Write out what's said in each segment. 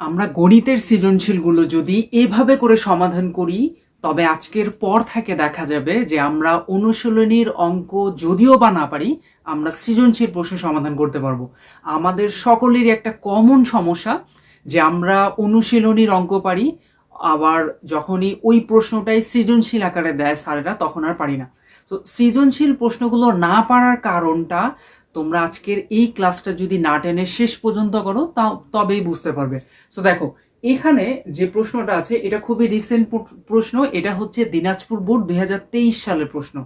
আমরা গণিতের সৃজনশীলগুলো যদি এভাবে করে সমাধান করি, তবে আজকের পর থেকে দেখা যাবে যে আমরা অনুশীলনীর অঙ্ক যদিও বা না পারি, আমরা সৃজনশীল প্রশ্ন সমাধান করতে পারব। আমাদের সকলেরই একটা কমন সমস্যা যে আমরা অনুশীলনীর অঙ্ক পারি, আবার যখনই ওই প্রশ্নটাই সৃজনশীল আকারে দেয় স্যারেরা, তখন আর পারি না। তো সৃজনশীল প্রশ্নগুলো না পারার কারণটা তোমরা আজকের এই ক্লাসটা যদি না টেনে শেষ পর্যন্ত করো, তা তবেই বুঝতে পারবে। সো দেখো, এখানে যে প্রশ্নটা আছে, এটা খুবই রিসেন্ট প্রশ্ন, এটা হচ্ছে দিনাজপুর বোর্ড দুই হাজার তেইশ সালের প্রশ্ন।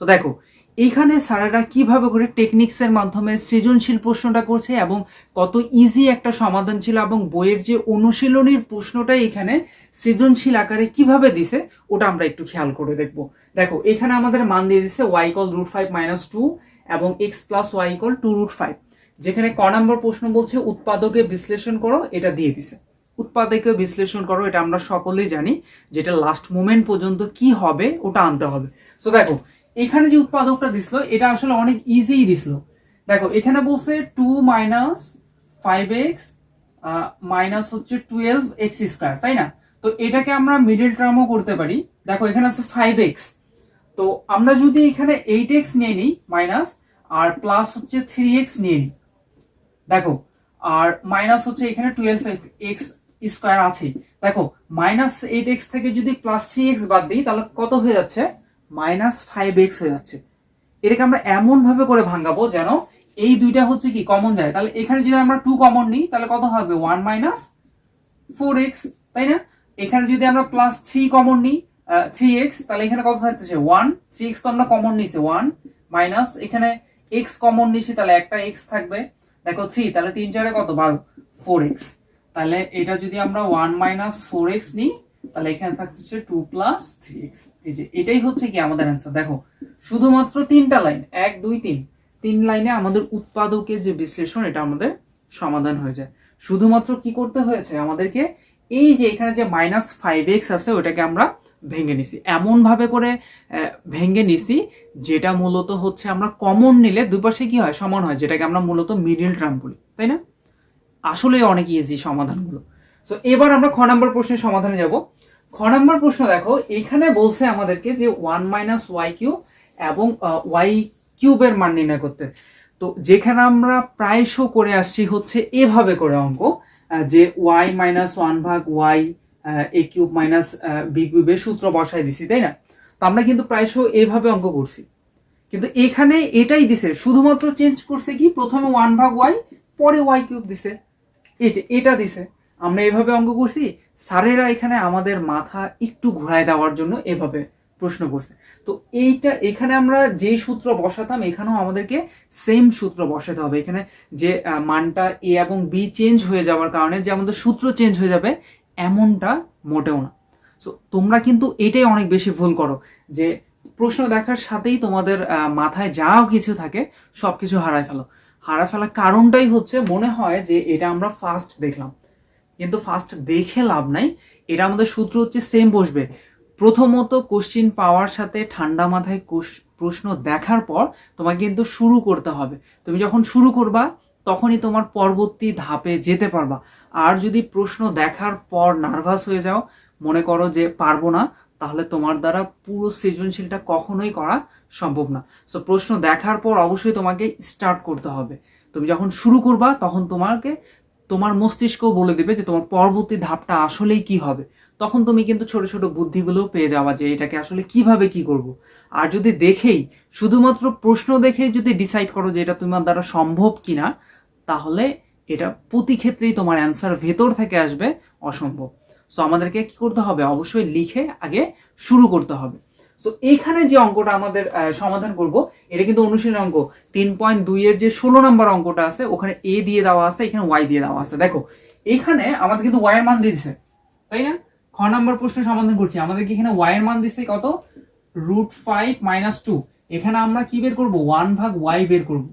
তো দেখো এইখানে স্যারেরা কীভাবে করে টেকনিক্সের মাধ্যমে সৃজনশীল প্রশ্নটা করছে এবং কত ইজি একটা সমাধান ছিল এবং বইয়ের যে অনুশীলনীর প্রশ্নটা এখানে সৃজনশীল আকারে কীভাবে দিছে, ওটা আমরা একটু খেয়াল করে দেখব। দেখো, এখানে আমাদের মান দিয়ে দিছে Y equal root five minus two এবং X plus Y equal two root five যেখানে ক নম্বর প্রশ্ন বলছে, উৎপাদকে বিশ্লেষণ করো, এটা দিয়ে দিছে। উৎপাদকে বিশ্লেষণ করো, এটা আমরা সকলেই জানি যেটা লাস্ট মোমেন্ট পর্যন্ত কি হবে, ওটা আনতে হবে। সো দেখো, এখানে যে উৎপাদকটা দিছিল, এটা আসলে অনেক ইজিই দিছিল। দেখো, এখানে বলছে two minus five X minus হচ্ছে টুয়েলভ এক্স স্কোয়ার তাই না? তো এটাকে আমরা মিডিল টার্মও করতে পারি। দেখো, এখানে আছে ফাইভ এক্স তো আমরা যদি এখানে এইট এক্স নিয়ে নিই মাইনাস আর প্লাস হচ্ছে থ্রি এক্স নিয়ে নিই। দেখো, আর মাইনাস হচ্ছে এখানে টুয়েলভ এক্স স্কোয়ার আছে। দেখো মাইনাস এইট এক্স থেকে যদি প্লাস থ্রি এক্স বাদ দিই, তাহলে কত হয়ে যাচ্ছে? মাইনাস ফাইভ এক্স হয়ে যাচ্ছে। এটাকে আমরা এমন ভাবে করে ভাঙাবো যেন এই দুইটা হচ্ছে কি কমন যায়। তাহলে এখানে যদি আমরা টু কমন নিই, তাহলে কত হবে? ওয়ান মাইনাস ফোর এক্স তাই না? এখানে যদি আমরা প্লাস থ্রি কমন নিই থ্রি এক্স তাহলে এখানে কত থাকতেছে? ওয়ান থ্রি এক্স তো আমরা কমন নিছি ওয়ান মাইনাস এখানে এক্স কমন নিছি, তাহলে একটা এক্স থাকবে। দেখো থ্রি তাহলে তিন চারে কত? বারো। ফোর এক্স তাহলে এটা যদি আমরা ওয়ান মাইনাস ফোর এক্স নিই, তাহলে এখানে থাকছে টু প্লাস থ্রি এক্স এই যে, এটাই হচ্ছে কি আমাদের অ্যান্সার দেখো, শুধুমাত্র তিনটা লাইন এক, দুই, তিন। তিন লাইনে আমাদের উৎপাদকের যে বিশ্লেষণ, এটা আমাদের সমাধান হয়ে যায়। শুধুমাত্র কি করতে হয়েছে আমাদেরকে? এই যে এখানে যে মাইনাস ফাইভ এক্স আছে, ওটাকে আমরা ভেঙে নিছি। এমন ভাবে করে ভেঙে নিছি, যেটা মূলত হচ্ছে আমরা কমন নিলে দুপাশে কি হয়? সমান হয়, যেটাকে আমরা মূলত মিডিল টার্ম বলি, তাই না? আসলে অনেক ইজি সমাধানগুলো। তো এবার আমরা খ নাম্বার প্রশ্নের সমাধানে যাব। খ নাম্বার প্রশ্ন দেখো, এখানে বলছে আমাদেরকে যে ওয়ান মাইনাস ওয়াই কিউ এবং ওয়াই কিউবের মান নির্ণয় করতে। তো, যেখানে আমরা প্রায়শ করে আসছি হচ্ছে এভাবে করে অঙ্ক যে ওয়াই মাইনাস ওয়ান ভাগ y a cube minus b কিউবের সূত্র বসায় দিছি, তাই না? তো আমরা কিন্তু প্রায়শ এভাবে অঙ্ক করছি। কিন্তু এখানে এটাই দিছে, শুধুমাত্র চেঞ্জ করছে কি? প্রথমে ওয়ান ভাগ ওয়াই পরে ওয়াই কিউব দিছে। এটা এটা দিছে। আমরা এভাবে অঙ্ক করছি। স্যারেরা এখানে আমাদের মাথা একটু ঘুরায় দেওয়ার জন্য এভাবে প্রশ্ন করছে। তো এইটা, এখানে আমরা যে সূত্র বসাতাম, এখানেও আমাদেরকে সেম সূত্র বসাতে হবে। এখানে যে মানটা এ এবং বি চেঞ্জ হয়ে যাওয়ার কারণে যে আমাদের সূত্র চেঞ্জ হয়ে যাবে এমনটা মোটেও না। সো তোমরা কিন্তু এটাই অনেক বেশি ভুল করো, যে প্রশ্ন দেখার সাথেই তোমাদের মাথায় যাও কিছু থাকে সব কিছু হারায় ফেলো। হারায় ফেলার কারণটাই হচ্ছে মনে হয় যে এটা আমরা ফার্স্ট দেখলাম। কিন্তু ফার্স্ট দেখে লাভ নাই। এটা আমাদের সূত্র হচ্ছে সেম বসবে। প্রথমত কোশ্চিন পাওয়ার সাথে ঠান্ডা মাথায় প্রশ্ন দেখার পর তোমাকে কিন্তু শুরু করতে হবে। তুমি যখন শুরু করবা, তখনই তোমার পরবর্তী ধাপে যেতে পারবা। আর যদি প্রশ্ন দেখার পর নার্ভাস হয়ে যাও, মনে করো যে পারব না, তাহলে তোমার দ্বারা পুরো সৃজনশীলটা কখনোই করা সম্ভব না। সো প্রশ্ন দেখার পর অবশ্যই তোমাকে স্টার্ট করতে হবে। তুমি যখন শুরু করবা, তখন তোমাকে, তোমার মস্তিষ্ক বলে দিবে যে তোমার পরবর্তী ধাপটা আসলেই কি হবে। তখন তুমি কিন্তু ছোট ছোট বুদ্ধিগুলো পেয়ে যাবা যে এটাকে আসলে কীভাবে কি করব। আর যদি দেখেই, শুধুমাত্র প্রশ্ন দেখেই যদি ডিসাইড করো যে এটা তোমার দ্বারা সম্ভব কিনা, তাহলে এটা প্রতি ক্ষেত্রেই তোমার অ্যান্সার ভেতর থেকে আসবে, অসম্ভব। সো আমাদেরকে কি করতে হবে? অবশ্যই লিখে আগে শুরু করতে হবে। সো এইখানে যে অঙ্কটা আমাদের সমাধান করব, এটা কিন্তু অনুশীলন অঙ্ক। তিন পয়েন্ট দুইয়ের যে ষোলো নম্বর অঙ্কটা আছে, ওখানে এ দিয়ে দেওয়া আছে, এখানে ওয়াই দিয়ে দেওয়া আছে। দেখো, এখানে আমাদের কিন্তু ওয়াই এর মান দিয়ে দিছে তাই না? খ নম্বর প্রশ্ন সমাধান করছি। আমাদের কি এখানে ওয়াই এর মান দিছে কত? রুট ফাইভ মাইনাস টু এখানে আমরা কি বের করব? ওয়ান ভাগ ওয়াই বের করব।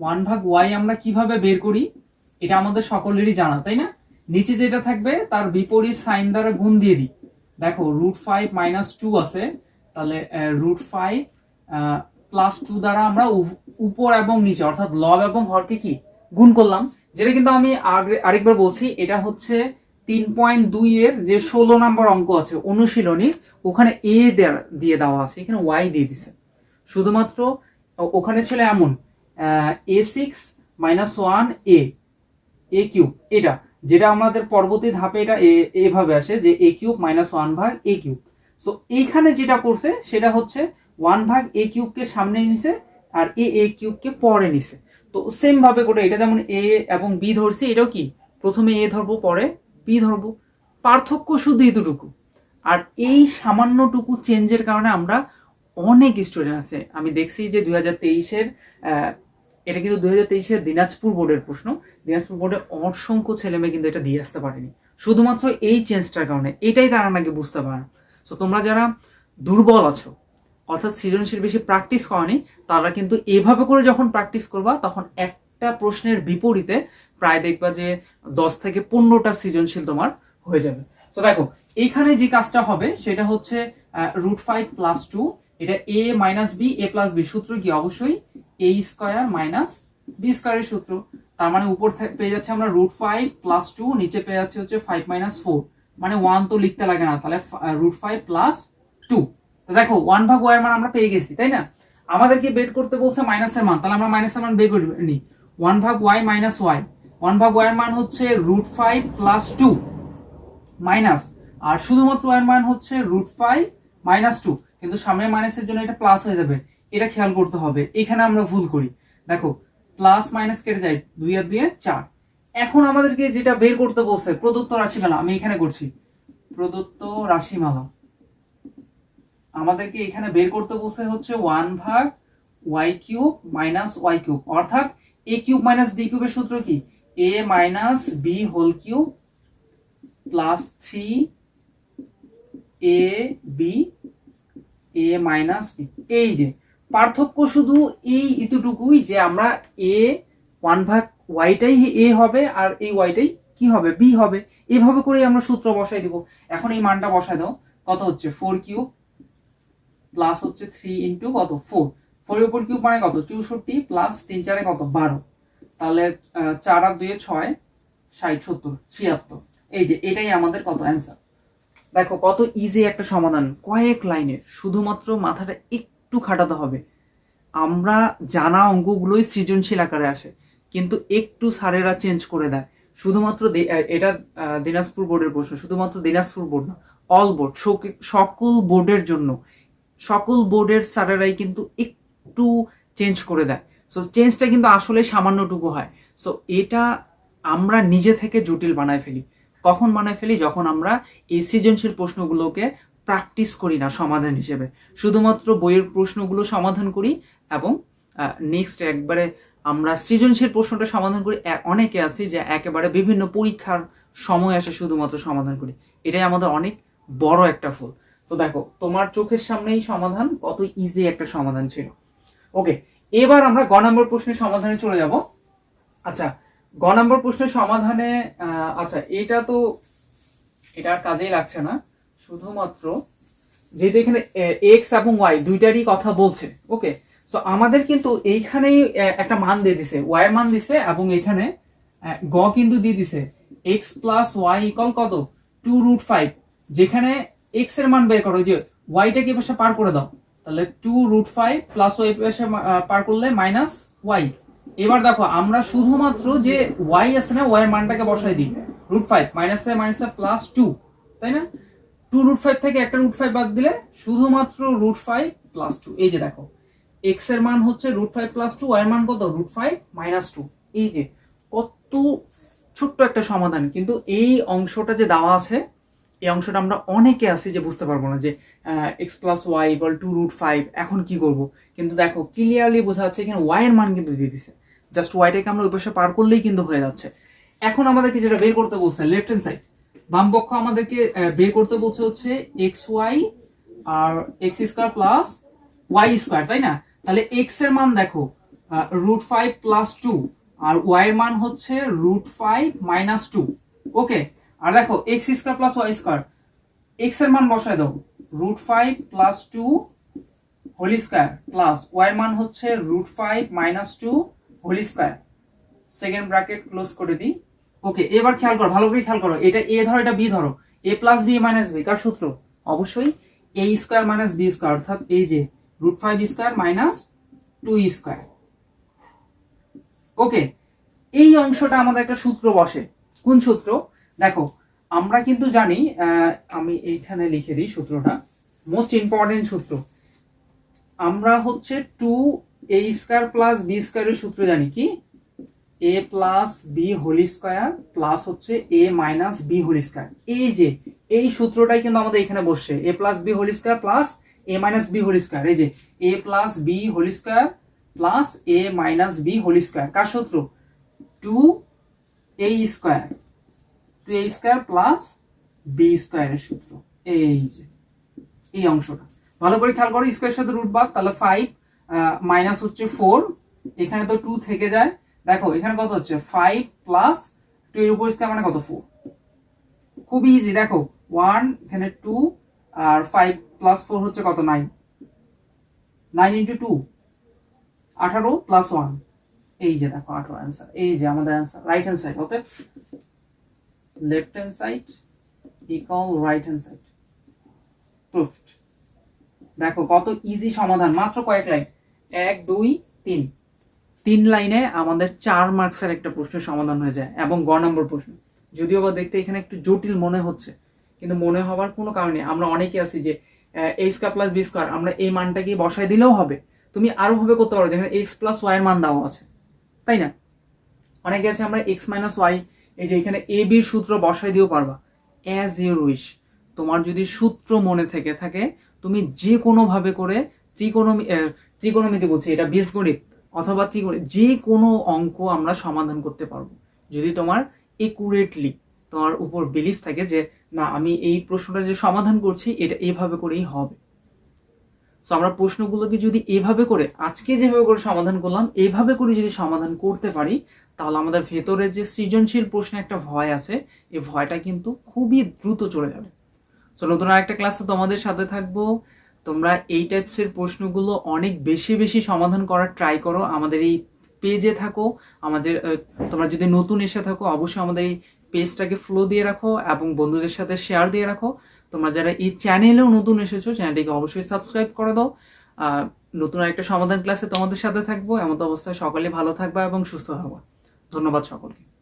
ওয়ান ভাগ ওয়াই আমরা কীভাবে বের করি, এটা আমাদের সকলেরই জানা, তাই না? নিচে যেটা থাকবে, তার বিপরীত সাইন দ্বারা গুণ দিয়ে দিই। দেখো রুট ফাইভ মাইনাস টু আছে, তাহলে রুট ফাইভ প্লাস টু দ্বারা আমরা উপ- উপর এবং নিচে, অর্থাৎ লব এবং হরকে কি? গুণ করলাম। যেটা কিন্তু আমি আরেকবার বলছি, এটা হচ্ছে তিন পয়েন্ট দুই এর যে ষোলো নাম্বার অঙ্ক আছে, অনুশীলনীর, ওখানে এ দিয়ে দেওয়া আছে, এখানে ওয়াই দিয়ে দিছে। শুধুমাত্র ওখানে ছিল এমন এ six minus one a a cube এটা, যেটা আমাদের পরবর্তী ধাপে এটা এভাবে আসে, যে এ কিউব মাইনাস ওয়ান ভাগ এ কিউব সো এইখানে যেটা করছে, সেটা হচ্ছে ওয়ান ভাগ এ কিউবকে সামনে নিছে আর এ এ কিউবকে পরে নিছে। তো সেম ভাবে করে এটা যেমন এ এবং বি ধরছি, এটাও কি? প্রথমে এ ধরবো, পরে বি ধরবো। পার্থক্য শুধু এতটুকু। আর এই সামান্যটুকু চেঞ্জের কারণে আমরা অনেক স্টুডেন্ট আছে। আমি দেখছি যে দুই হাজার তেইশের এটা কিন্তু দুই হাজার তেইশের দিনাজপুর বোর্ডের প্রশ্ন। দিনাজপুর বোর্ডে অসংখ্য ছেলে মেয়ে কিন্তু এটা দিয়ে আসতে পারেনি। শুধুমাত্র এই চেঞ্জটার কারণে। এটাই তারা নাকি বুঝতে পারে না। সো তোমরা যারা দুর্বল আছো, অর্থাৎ সৃজনশীল বেশি প্র্যাকটিস করনি, তারা কিন্তু এভাবে করে যখন প্র্যাকটিস করবা, তখন একটা প্রশ্নের বিপরীতে প্রায় দেখবা যে দশ থেকে পনেরোটা সৃজনশীল তোমার হয়ে যাবে। তো দেখো এইখানে যে কাজটা হবে, সেটা হচ্ছে রুট ফাইভ প্লাস টু এটা a minus b a plus b সূত্র কি? অবশ্যই এ স্কোয়ার মাইনাস বি স্কোয়ারের সূত্র। তার মানে উপর পেয়ে যাচ্ছে আমরা রুট ফাইভ প্লাস টু নিচে পেয়ে যাচ্ছে হচ্ছে ফাইভ মাইনাস ফোর মানে ওয়ান তো লিখতে লাগে না, তাহলে রুট ফাইভ প্লাস টু দেখো ওয়ান ভাগ ওয়ার মান আমরা পেয়ে গেছি, তাই না? আমাদেরকে বের করতে বলছে মাইনাসের মান, তাহলে আমরা মাইনাসের মান বের করে নিই ওয়ান ভাগ ওয়াই মাইনাস ওয়াই ওয়ান ভাগ ওয়ার মান হচ্ছে root five plus two minus আর শুধুমাত্র ওয়ার মান হচ্ছে রুট ফাইভ মাইনাস টু কিন্তু সামনে মাইনাসের জন্য এটা প্লাস হয়ে যাবে। এটা খেয়াল করতে হবে। এখানে আমরা ভুল করি। দেখো প্লাস মাইনাস কেটে যায় দুই আর দুই চার। এখন আমাদেরকে যেটা বের করতে বলছে, প্রদত্ত রাশিমালা, আমি এখানে করছি। প্রদত্ত রাশিমালা। আমাদেরকে এখানে বের করতে বলছে হচ্ছে ওয়ান ভাগ y cube minus y cube অর্থাৎ এ কিউব মাইনাস বি কিউবের সূত্র কি? A minus b whole cube plus three a b a minus এই যে পার্থক্য শুধু এই এতটুকুই যে আমরা এ ওয়ান ভাগ ওয়াইটাই এ হবে আর এই ওয়াইটাই কি হবে? বি হবে। এভাবে করে আমরা সূত্র বসাই দিব। এখন এই মানটা বসাই দাও। কত হচ্ছে? ফোর কিউব প্লাস হচ্ছে থ্রি ইন্টু কত? ফোর ফোর উপর কিউব মানে কত? চৌষট্টি প্লাস তিন চারে কত? বারো। তাহলে চার আর দুয়ে ছয়, ষাট, সত্তর, ছিয়াত্তর। এই যে, এটাই আমাদের কত? অ্যান্সার দেখো, কত ইজি একটা সমাধান। কয়েক লাইনের শুধুমাত্র মাথাটা একটু খাটাতে হবে। আমরা জানা অঙ্কগুলোই সৃজনশীল আকারে আসে, কিন্তু একটু স্যারেরা চেঞ্জ করে দেয়। শুধুমাত্র এটা দিনাজপুর বোর্ডের প্রশ্ন, শুধুমাত্র দিনাজপুর বোর্ড না অল বোর্ড সকল বোর্ডের জন্য, সকল বোর্ডের স্যারেরাই কিন্তু একটু চেঞ্জ করে দেয়। সো চেঞ্জটা কিন্তু আসলে সামান্যটুকু হয়। সো এটা আমরা নিজে থেকে জটিল বানায় ফেলি। কখন বানায় ফেলি যখন আমরা এই সৃজনশীল প্রশ্নগুলোকে প্র্যাকটিস করি না সমাধান হিসেবে। শুধুমাত্র বইয়ের প্রশ্নগুলো সমাধান করি এবং নেক্সট একবারে আমরা সৃজনশীল প্রশ্নটা সমাধান করি। অনেকে আছি যে একেবারে বিভিন্ন পরীক্ষার সময় আসে শুধুমাত্র সমাধান করি। এটাই আমাদের অনেক বড় একটা ভুল তো দেখো, তোমার চোখের সামনেই সমাধান কত ইজি একটা সমাধান ছিল। ওকে এবার আমরা গ নম্বর প্রশ্নের সমাধানে চলে যাব। আচ্ছা গ নম্বর প্রশ্নের সমাধানে আচ্ছা এটা তো এটা আর কাজেই লাগছে না। শুধুমাত্র যেহেতু এখানে এক্স এবং ওয়াই দুইটারই কথা বলছে ওকে সো আমাদের কিন্তু এইখানেই একটা মান দিয়ে দিছে ওয়াই মান দিছে এবং এখানে গ কিন্তু দিয়ে দিছে এক্স প্লাস ওয়াই ইকল কত? টু রুট ফাইভ যেখানে এক্সের মান বের করো যে ওয়াইটাকে পাশে পার করে দাও, তাহলে two root five plus y পাশে পার করলে মাইনাস ওয়াই এবার দেখো, আমরা শুধুমাত্র যে ওয়াই আছে না ওয়াই এর মানটাকে বসাই দিই। রুট ফাইভ মাইনাস এ মাইনাস মাইনাসে প্লাস টু তাই না? টু রুট ফাইভ থেকে একটা রুট ফাইভ বাদ দিলে শুধুমাত্র রুট ফাইভ প্লাস টু এই যে দেখো এক্সের মান হচ্ছে root five plus two y এর মান কত? রুট ফাইভ মাইনাস টু এই যে, কত ছোট্ট একটা সমাধান। কিন্তু এই অংশটা যে দেওয়া আছে এই অংশটা আমরা অনেকে আছি যে বুঝতে পারব না যে x plus y equal to root five এখন কি করব? কিন্তু দেখো ক্লিয়ারলি বোঝা যাচ্ছে এখানে ওয়াই এর মান কিন্তু দিয়ে দিছে। জাস্ট ওয়াইটাকে আমরা ওই পাশে পার করলেই কিন্তু হয়ে যাচ্ছে। এখন আমাদেরকে যেটা বের করতে বলছে লেফট হ্যান্ড সাইড বাম পক্ষ আমাদেরকে বের করতে বলছে হচ্ছে এক্স ওয়াই আর x square plus y square তাই না? তাহলে এক্সের মান দেখো রুট ফাইভ প্লাস টু আর ওয়াই এর মান হচ্ছে root five minus two okay আর দেখো x square plus y square এক্সের মান বসায় দাও। Root five plus two whole square plus y মান হচ্ছে root five minus two whole square second bracket close করে দিই। ওকে এবার খেয়াল করো, ভালো করে খেয়াল করো, এটা এ ধরো, এটা বি ধরো। A plus b minus b কার সূত্র? অবশ্যই a square minus b square অর্থাৎ এই যে root five square minus two square okay এই অংশটা আমাদের একটা সূত্র বসে। কোন সূত্র? দেখো, আমরা কিন্তু জানি আমি এইখানে লিখে দিই সূত্রটা। মোস্ট ইম্পর্টেন্ট সূত্র। আমরা হচ্ছে two a square plus b স্কোয়ারের সূত্র জানি কি? A plus b whole square plus হচ্ছে a minus b whole square এই যে, এই সূত্রটাই কিন্তু আমাদের এখানে বসছে। A plus b whole square plus a minus b whole square এই যে a plus b whole square plus a minus b whole square কার সূত্র? Two a square two a square plus b স্কোয়ারের সূত্র। এই যে, এই অংশটা। ভালো করে খেয়াল করো স্কোয়ারের সাথে রুট বাদ তাহলে ফাইভ মাইনাস হচ্ছে ফোর এখানে তো টু থেকে যায়। দেখো, এখানে কত হচ্ছে? ফাইভ প্লাস টু এর উপর স্কোয়ার মানে কত? ফোর খুব ইজি দেখো ওয়ান এখানে টু আর ফাইভ প্লাস ফোর হচ্ছে কত? নাইন নাইন ইন্টু টু আঠারো প্লাস ওয়ান এই যে দেখো, আঠারো অ্যান্সার এই যে আমাদের অ্যান্সার রাইট হ্যান্ড সাইড অতএব left hand side equal right hand side proved দেখো, কত ইজি সমাধান, মাত্র কয়েক লাইন এক, দুই, তিন। তিন লাইনে আমাদের চার মার্কসের একটা প্রশ্নের সমাধান হয়ে যায় এবং গ নম্বর প্রশ্ন। যদিও বা দেখতে এখানে একটু জটিল মনে হচ্ছে, কিন্তু মনে হওয়ার কোনো কারণে আমরা অনেকে আছি যে এ স্কোয়ার প্লাস বি আমরা এই মানটাকে বসাই দিলেও হবে। তুমি আরও ভাবে করতে পারো যেখানে এক্স প্লাস ওয়াই এর মান দেওয়া আছে। তাই না? অনেকে আছে, আমরা এক্স মাইনাস ওয়াই এই যে এখানে এ বির সূত্র বসাই দিয়েও পারবা। অ্যাজ ইউর উইশ তোমার যদি সূত্র মনে থেকে থাকে, তুমি যে কোনো ভাবে করে ত্রিকোণমি ত্রিকোণমিতি বলছি, এটা বীজগণিত অথবা ত্রিকোণ যে কোনো অঙ্ক আমরা সমাধান করতে পারব। যদি তোমার একুরেটলি তোমার উপর বিলিফ থাকে যে, না, আমি এই প্রশ্নটা যে সমাধান করছি, এটা এভাবে করেই হবে। সো আমরা প্রশ্নগুলোকে যদি এভাবে করে, আজকে যেভাবে করে সমাধান করলাম, এভাবে করে যদি সমাধান করতে পারি তাহলে আমাদের ভেতরে যে সৃজনশীল প্রশ্নে একটা ভয় আছে, এই ভয়টা কিন্তু খুবই দ্রুত চলে যাবে। সো নতুন আরেকটা ক্লাসে তোমাদের সাথে থাকব। তোমরা এই টাইপসের প্রশ্নগুলো অনেক বেশি বেশি সমাধান করার ট্রাই করো। আমাদের এই পেজে থাকো। আমাদের তোমরা যদি নতুন এসে থাকো, অবশ্যই আমাদের এই পেজটাকে ফ্লো দিয়ে রাখো এবং বন্ধুদের সাথে শেয়ার দিয়ে রাখো। তোমরা যারা এই চ্যানেলেও নতুন এসেছ চ্যানেলটিকে অবশ্যই সাবস্ক্রাইব করে দাও। নতুন একটা সমাধান ক্লাসে তোমাদের সাথে থাকব। এমন অবস্থায় সকলে ভালো থাকবা এবং সুস্থ থাকবা। ধন্যবাদ সকলকে।